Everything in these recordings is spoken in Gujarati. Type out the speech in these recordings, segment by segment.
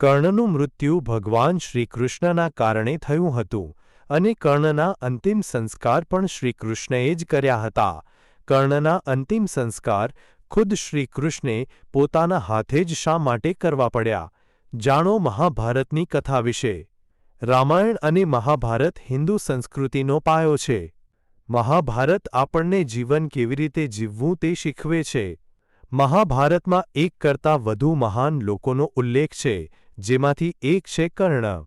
કર્ણનું મૃત્યુ ભગવાન શ્રીકૃષ્ણના કારણે થયું હતું અને કર્ણના અંતિમ સંસ્કાર પણ શ્રીકૃષ્ણએ જ કર્યા હતા. કર્ણના અંતિમ સંસ્કાર ખુદ શ્રીકૃષ્ણે પોતાના હાથે જ શા માટે કરવા પડ્યા? જાણો મહાભારતની કથા વિશે. રામાયણ અને મહાભારત હિન્દુ સંસ્કૃતિનો પાયો છે. મહાભારત આપણને જીવન કેવી રીતે જીવવું તે શીખવે છે. મહાભારતમાં એક કરતાં વધુ મહાન લોકોનો ઉલ્લેખ છે. જેમાંથી એક છે કર્ણ.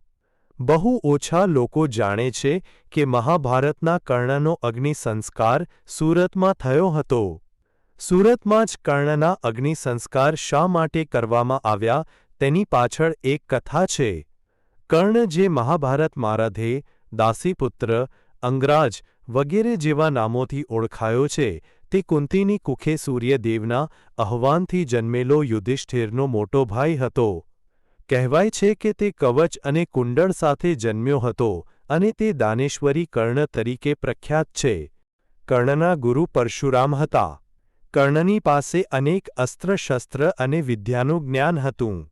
બહુ ઓછા લોકો જાણે છે કે મહાભારતના કર્ણનો અગ્નિ સંસ્કાર સુરતમાં થયો હતો. સુરતમાં જ કર્ણના અગ્નિ સંસ્કાર શા માટે કરવામાં આવ્યા તેની પાછળ એક કથા છે. કર્ણ જે મહાભારત મારાધે, દાસીપુત્ર, અંગરાજ વગેરે જેવા નામોથી ઓળખાયો છે, તે કુંતીની કુખે સૂર્યદેવના આહ્વાનથી જન્મેલો યુધિષ્ઠિરનો મોટો ભાઈ હતો. કહેવાય છે કે તે કવચ અને કુંડળ સાથે જન્મ્યો હતો અને તે દાનેશ્વરી કર્ણ તરીકે પ્રખ્યાત છે. કર્ણના ગુરુ પરશુરામ હતા. કર્ણની પાસે અનેક અસ્ત્રશસ્ત્ર અને વિદ્યાનું જ્ઞાન હતું.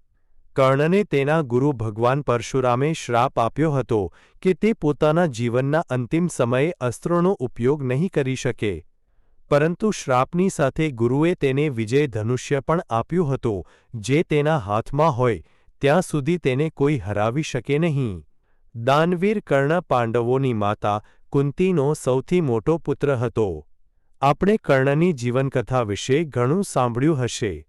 કર્ણને તેના ગુરુ ભગવાન પરશુરામે શ્રાપ આપ્યો હતો કે તે પોતાના જીવનના અંતિમ સમયે અસ્ત્રોનો ઉપયોગ નહીં કરી શકે. પરંતુ શ્રાપની સાથે ગુરુએ તેને વિજય ધનુષ્ય પણ આપ્યું હતું, જે તેના હાથમાં હોય ત્યાં સુધી તેને કોઈ હરાવી શકે નહીં. દાનવીર કર્ણ પાંડવોની માતા કુંતીનો સૌથી મોટો પુત્ર હતો. આપણે કર્ણની જીવનકથા વિશે ઘણું સાંભળ્યું હશે.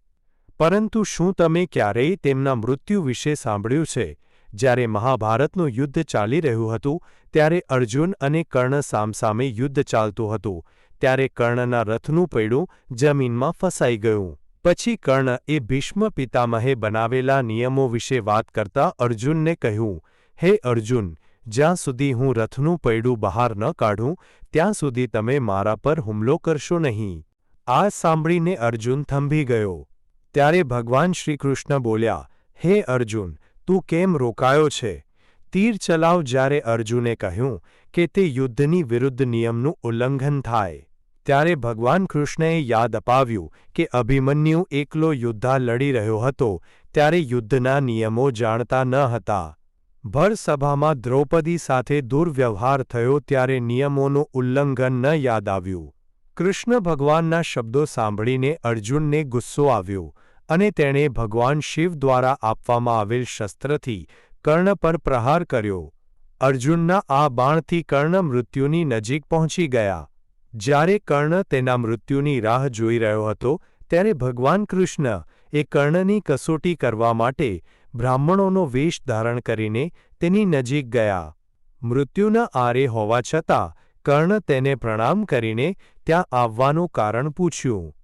પરંતુ શું તમે ક્યારેય તેમના મૃત્યુ વિશે સાંભળ્યું છે? જ્યારે મહાભારતનું યુદ્ધ ચાલી રહ્યું હતું, ત્યારે અર્જુન અને કર્ણ સામસામે યુદ્ધ ચાલતું હતું, ત્યારે કર્ણના રથનું પૈડું જમીનમાં ફસાઈ ગયું. પછી કર્ણ એ ભીષ્મ પિતામહે બનાવેલા નિયમો વિશે વાત કરતા અર્જુનને કહ્યું, હે અર્જુન, જ્યાં સુધી હું રથનું પૈડું બહાર ન કાઢું, ત્યાં સુધી તમે મારા પર હુમલો કરશો નહીં. આ સાંભળીને અર્જુન થંભી ગયો. ત્યારે ભગવાન શ્રીકૃષ્ણ બોલ્યા, હે અર્જુન, તું કેમ રોકાયો છે? તીર ચલાવ. જ્યારે અર્જુને કહ્યું કે તે યુદ્ધની વિરુદ્ધ નિયમનું ઉલ્લંઘન થાય. ત્યારે ભગવાન કૃષ્ણએ યાદ અપાવ્યું કે અભિમન્યુ એકલો યુદ્ધા લડી રહ્યો હતો, ત્યારે યુદ્ધના નિયમો જાણતા ન હતા. ભરસભામાં દ્રૌપદી સાથે દુર્વ્યવહાર થયો ત્યારે નિયમોનું ઉલ્લંઘન ન યાદ આવ્યું. કૃષ્ણ ભગવાનના શબ્દો સાંભળીને અર્જુનને ગુસ્સો આવ્યો અને તેણે ભગવાન શિવ દ્વારા આપવામાં આવેલ શસ્ત્રથી કર્ણ પર પ્રહાર કર્યો. અર્જુનના આ બાણથી કર્ણ મૃત્યુની નજીક પહોંચી ગયા. જ્યારે કર્ણ તેના મૃત્યુની રાહ જોઈ રહ્યો હતો, ત્યારે ભગવાન કૃષ્ણ એ કર્ણની કસોટી કરવા માટે બ્રાહ્મણોનો વેશ ધારણ કરીને તેની નજીક ગયા. મૃત્યુના આરે હોવા છતાં, કર્ણ તેને પ્રણામ કરીને ત્યાં આવવાનું કારણ પૂછ્યું.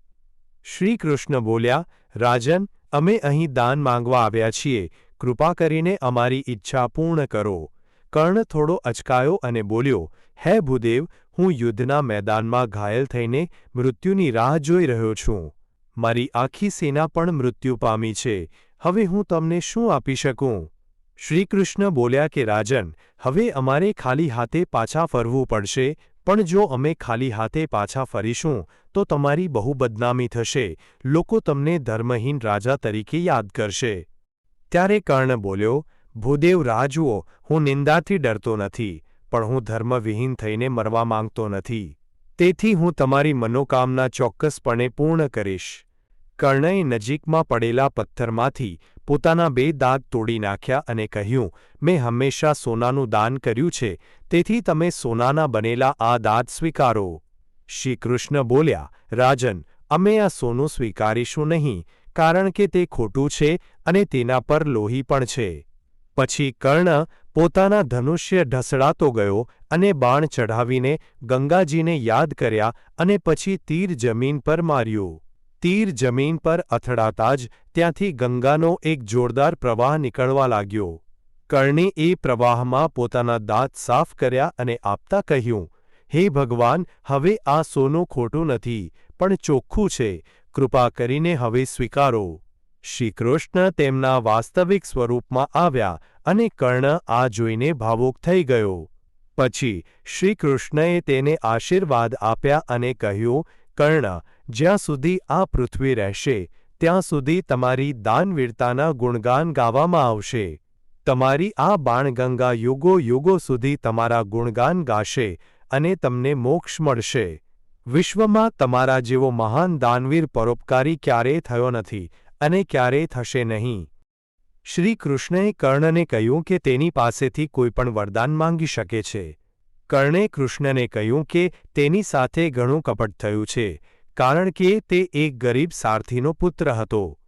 શ્રીકૃષ્ણ બોલ્યા, રાજન, અમે અહીં દાન માંગવા આવ્યા છીએ. કૃપા કરીને અમારી ઈચ્છા પૂર્ણ કરો. કર્ણ થોડો અચકાયો અને બોલ્યો હે ભૂદેવ, હું યુદ્ધના મેદાનમાં ઘાયલ થઈને મૃત્યુની રાહ જોઈ રહ્યો છું. મારી આખી સેના પણ મૃત્યુ પામી છે. હવે હું તમને શું આપી શકું? શ્રીકૃષ્ણ બોલ્યા કે, રાજન, હવે અમારે ખાલી હાથે પાછા ફરવું પડશે, પણ જો અમે ખાલી હાથે પાછા ફરીશું, તો તમારી બહુ બદનામી થશે. લોકો તમને ધર્મહીન રાજા તરીકે યાદ કરશે. ત્યારે કર્ણ બોલ્યો, ભૂદેવ રાહ જુઓ હું નિંદાથી ડરતો નથી. પણ હું ધર્મવિહીન થઈને મરવા માંગતો નથી. તેથી હું તમારી મનોકામના ચોક્કસપણે પૂર્ણ કરીશ. કર્ણએ નજીકમાં પડેલા પથ્થરમાંથી પોતાના બે દાંત તોડી નાખ્યા અને કહ્યું, મેં હંમેશા સોનાનું દાન કર્યું છે, તેથી તમે સોનાના બનેલા આ દાંત સ્વીકારો. શ્રીકૃષ્ણ બોલ્યા, રાજન, અમે આ સોનું સ્વીકારીશું નહીં, કારણ કે તે ખોટું છે અને તેના પર લોહી પણ છે. પછી કર્ણ પોતાના ધનુષ્ય ઢસડાતો ગયો અને બાણ ચઢાવીને ગંગાજીને યાદ કર્યા અને પછી તીર જમીન પર માર્યું. તીર જમીન પર અથડાતા જ ત્યાંથી ગંગાનો એક જોરદાર પ્રવાહ નીકળવા લાગ્યો. કર્ણે એ પ્રવાહમાં પોતાના દાંત સાફ કર્યા અને આપતા કહ્યું, હે ભગવાન, હવે આ સોનું ખોટું નથી, પણ ચોખ્ખું છે, કૃપા કરીને હવે સ્વીકારો. શ્રીકૃષ્ણ તેમના વાસ્તવિક સ્વરૂપમાં આવ્યા અને કર્ણ આ જોઈને ભાવુક થઈ ગયો. પછી શ્રીકૃષ્ણએ તેને આશીર્વાદ આપ્યા અને કહ્યું, કર્ણ, જ્યાં સુધી આ પૃથ્વી રહેશે, ત્યાં સુધી તમારી દાનવીરતાના ગુણગાન ગાવામાં આવશે. તમારી આ બાણગંગા યુગો યુગો સુધી તમારા ગુણગાન ગાશે અને તમને મોક્ષ મળશે. વિશ્વમાં તમારા જેવો મહાન દાનવીર પરોપકારી ક્યારેય થયો નથી. અને ક્યારેય થશે નહીં. શ્રી કૃષ્ણએ કર્ણને કહ્યું કે તેની પાસેથી કોઈપણ વરદાન માંગી શકે છે. કર્ણે કૃષ્ણને કહ્યું કે તેની સાથે ઘણું કપટ થયું છે, કારણ કે તે એક ગરીબ સારથીનો પુત્ર હતો.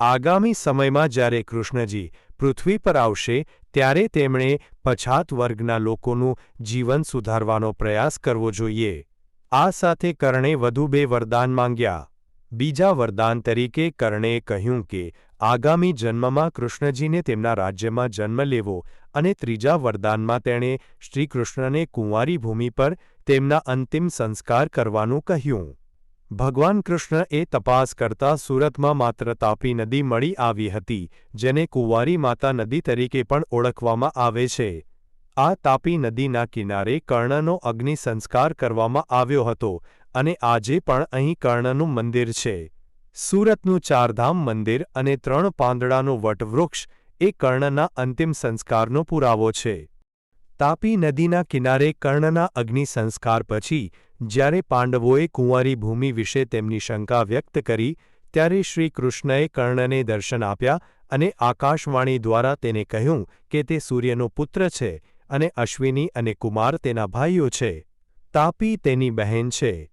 આગામી સમયમાં જ્યારે કૃષ્ણજી પૃથ્વી પર આવશે, ત્યારે તેમણે પછાત વર્ગના લોકોનું જીવન સુધારવાનો પ્રયાસ કરવો જોઈએ. આ સાથે કર્ણે વધુ બે વરદાન માંગ્યા. બીજા વરદાન તરીકે કર્ણે કહ્યું કે, આગામી જન્મમાં કૃષ્ણજીને તેમના રાજ્યમાં જન્મ લેવો અને ત્રીજા વરદાનમાં તેણે શ્રીકૃષ્ણને કુંવારી ભૂમિ પર તેમના અંતિમ સંસ્કાર કરવાનું કહ્યું. ભગવાન કૃષ્ણ એ તપાસ કરતા સુરતમાં માત્ર તાપી નદી મળી આવી હતી, જેને કુંવારી માતા નદી તરીકે પણ ઓળખવામાં આવે છે. આ તાપી નદીના કિનારે કર્ણનો અગ્નિ સંસ્કાર કરવામાં આવ્યો હતો અને આજે પણ અહીં કર્ણનું મંદિર છે. સુરતનું ચારધામ મંદિર અને ત્રણ પાંદડાનું વટવૃક્ષ એ કર્ણના અંતિમ સંસ્કારનો પુરાવો છે. તાપી નદીના કિનારે કર્ણના અગ્નિ સંસ્કાર પછી, જ્યારે પાંડવોએ કુંવારી ભૂમિ વિશે તેમની શંકા વ્યક્ત કરી, ત્યારે શ્રી કૃષ્ણએ કર્ણને દર્શન આપ્યા અને આકાશવાણી દ્વારા તેને કહ્યું કે તે સૂર્યનો પુત્ર છે અને અશ્વિની અને કુમાર તેના ભાઈઓ છે. તાપી તેની બહેન છે.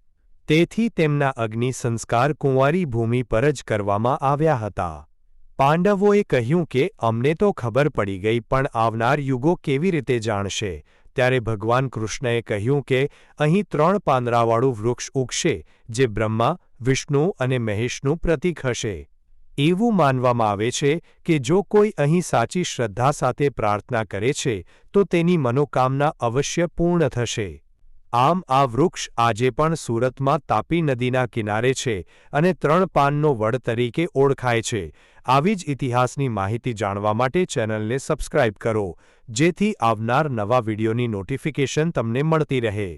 તેથી તેમના અગ્નિ સંસ્કાર કુંવારી ભૂમિ પર જ કરવામાં આવ્યા હતા. પાંડવોએ કહ્યું કે, અમને તો ખબર પડી ગઈ, પણ આવનાર યુગો કેવી રીતે જાણશે? ત્યારે ભગવાન કૃષ્ણએ કહ્યું કે, અહીં ત્રણ પાંદરાવાળું વૃક્ષ ઉગશે, જે બ્રહ્મા, વિષ્ણુ અને મહેશનું પ્રતીક હશે. એવું માનવામાં આવે છે કે જો કોઈ અહીં સાચી શ્રદ્ધા સાથે પ્રાર્થના કરે છે, તો તેની મનોકામના અવશ્ય પૂર્ણ થશે. આમ આ વૃક્ષ આજે પણ સુરતમાં તાપી નદીના કિનારે છે અને ત્રણ પાનનો વડ તરીકે ઓળખાય છે. આવી જ ઇતિહાસની માહિતી જાણવા માટે ચેનલને સબસ્ક્રાઇબ કરો, જેથી આવનાર નવા વિડીયોની નોટિફિકેશન તમને મળતી રહે.